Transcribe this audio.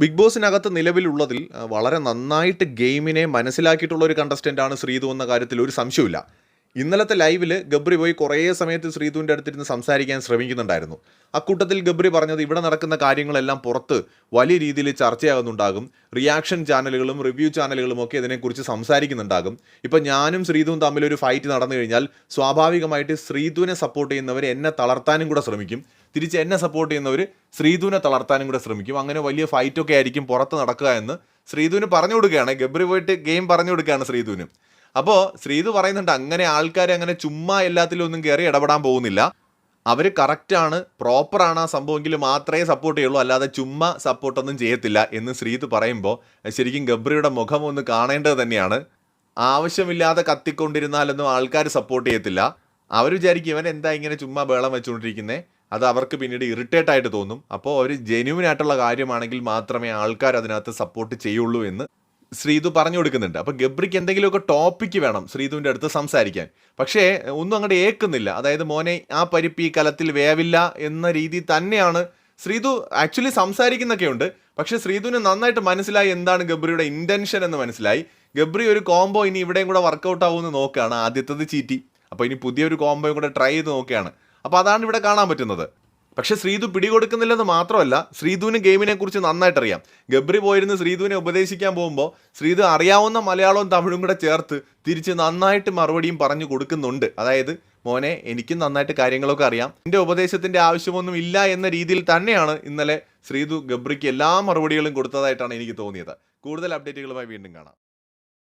Big ബോസിനകത്ത് നിലവിലുള്ളതിൽ വളരെ നന്നായിട്ട് ഗെയിമിനെ മനസ്സിലാക്കിയിട്ടുള്ള ഒരു കണ്ടസ്റ്റന്റ് ആണ് ശ്രീതു എന്ന കാര്യത്തിൽ ഒരു സംശയമില്ല ഇന്നലത്തെ ലൈവിൽ ഗബ്രി പോയി കുറേ സമയത്ത് ശ്രീതുവിന്റെ അടുത്തിരുന്ന് സംസാരിക്കാൻ ശ്രമിക്കുന്നുണ്ടായിരുന്നു. അക്കൂട്ടത്തിൽ ഗബ്രി പറഞ്ഞത് ഇവിടെ നടക്കുന്ന കാര്യങ്ങളെല്ലാം പുറത്ത് വലിയ രീതിയിൽ ചർച്ചയാകുന്നുണ്ടാകും. റിയാക്ഷൻ ചാനലുകളും റിവ്യൂ ചാനലുകളും ഒക്കെ ഇതിനെക്കുറിച്ച് സംസാരിക്കുന്നുണ്ടാകും. ഇപ്പം ഞാനും ശ്രീതുവും തമ്മിൽ ഒരു ഫൈറ്റ് നടന്നു കഴിഞ്ഞാൽ സ്വാഭാവികമായിട്ട് ശ്രീതുവിനെ സപ്പോർട്ട് ചെയ്യുന്നവർ എന്നെ തളർത്താനും കൂടെ ശ്രമിക്കും. തിരിച്ച് എന്നെ സപ്പോർട്ട് ചെയ്യുന്നവർ ശ്രീധുവിനെ തളർത്താനും കൂടെ ശ്രമിക്കും. അങ്ങനെ വലിയ ഫൈറ്റൊക്കെ ആയിരിക്കും പുറത്ത് നടക്കുക എന്ന് ശ്രീധുവിന് പറഞ്ഞു കൊടുക്കുകയാണ്. ഗബ്രി പോയിട്ട് ഗെയിം പറഞ്ഞു കൊടുക്കുകയാണ് ശ്രീധുവിന്. അപ്പോൾ ശ്രീധു പറയുന്നുണ്ട് അങ്ങനെ ആൾക്കാർ അങ്ങനെ ചുമ്മാ എല്ലാത്തിലും ഒന്നും കയറി ഇടപെടാൻ പോകുന്നില്ല. അവർ കറക്റ്റാണ് പ്രോപ്പറാണ് ആ സംഭവമെങ്കിൽ മാത്രമേ സപ്പോർട്ട് ചെയ്യുള്ളൂ. അല്ലാതെ ചുമ്മാ സപ്പോർട്ടൊന്നും ചെയ്യത്തില്ല. എന്ന് ശ്രീധു പറയുമ്പോൾ ശരിക്കും ഗബ്രിയുടെ മുഖം ഒന്ന് കാണേണ്ടത് തന്നെയാണ്. ആവശ്യമില്ലാതെ കത്തിക്കൊണ്ടിരുന്നാലൊന്നും ആൾക്കാർ സപ്പോർട്ട് ചെയ്യത്തില്ല. അവർ വിചാരിക്കും ഇവൻ എന്താ ഇങ്ങനെ ചുമ്മാ ബേളം വെച്ചുകൊണ്ടിരിക്കുന്നത് അത് അവർക്ക് പിന്നീട് ഇറിറ്റേറ്റ് ആയിട്ട് തോന്നും. അപ്പോൾ ഒരു ജെന്യൂൻ ആയിട്ടുള്ള കാര്യമാണെങ്കിൽ മാത്രമേ ആൾക്കാർ അതിനകത്ത് സപ്പോർട്ട് ചെയ്യുള്ളൂ എന്ന് ശ്രീതു പറഞ്ഞു കൊടുക്കുന്നുണ്ട്. അപ്പോൾ ഗബ്രിക്ക് എന്തെങ്കിലുമൊക്കെ ടോപ്പിക്ക് വേണം ശ്രീതുവിന്റെ അടുത്ത് സംസാരിക്കാൻ. പക്ഷേ ഒന്നും അങ്ങോട്ട് ഏക്കുന്നില്ല. അതായത് മോനെ ആ പരിപ്പ് ഈ കലത്തിൽ വേവില്ല എന്ന രീതി തന്നെയാണ് ശ്രീതു ആക്ച്വലി സംസാരിക്കുന്നൊക്കെ ഉണ്ട് പക്ഷേ ശ്രീതുവിന് നന്നായിട്ട് മനസ്സിലായി എന്താണ് ഗബ്രിയുടെ ഇന്റൻഷൻ എന്ന് മനസ്സിലായി. ഗബ്രി ഒരു കോംബോ ഇനി ഇവിടെയും കൂടെ വർക്കൗട്ട് ആവുമെന്ന് നോക്കുകയാണ് ആദ്യത്തത് ചീറ്റി. അപ്പോൾ ഇനി പുതിയൊരു കോംബോയും കൂടെ ട്രൈ ചെയ്ത് നോക്കുകയാണ്. അപ്പോൾ അതാണ് ഇവിടെ കാണാൻ പറ്റുന്നത്. പക്ഷേ ശ്രീതു പിടികൊടുക്കുന്നില്ലെന്ന് മാത്രമല്ല ശ്രീധുവിന് ഗെയിമിനെ കുറിച്ച് നന്നായിട്ട് അറിയാം ഗബ്രി പോയിരുന്ന് ശ്രീധുവിനെ ഉപദേശിക്കാൻ പോകുമ്പോൾ ശ്രീധു അറിയാവുന്ന മലയാളവും തമിഴും കൂടെ ചേർത്ത് തിരിച്ച് നന്നായിട്ട് മറുപടിയും പറഞ്ഞു കൊടുക്കുന്നുണ്ട്. അതായത് മോനെ എനിക്കും നന്നായിട്ട് കാര്യങ്ങളൊക്കെ അറിയാം. എന്റെ ഉപദേശത്തിന്റെ ആവശ്യമൊന്നും ഇല്ല എന്ന രീതിയിൽ തന്നെയാണ് ഇന്നലെ ശ്രീധു ഗബ്രിക്ക് എല്ലാ മറുപടികളും കൊടുത്തതായിട്ടാണ് എനിക്ക് തോന്നിയത്. കൂടുതൽ അപ്ഡേറ്റുകളുമായി വീണ്ടും കാണാം.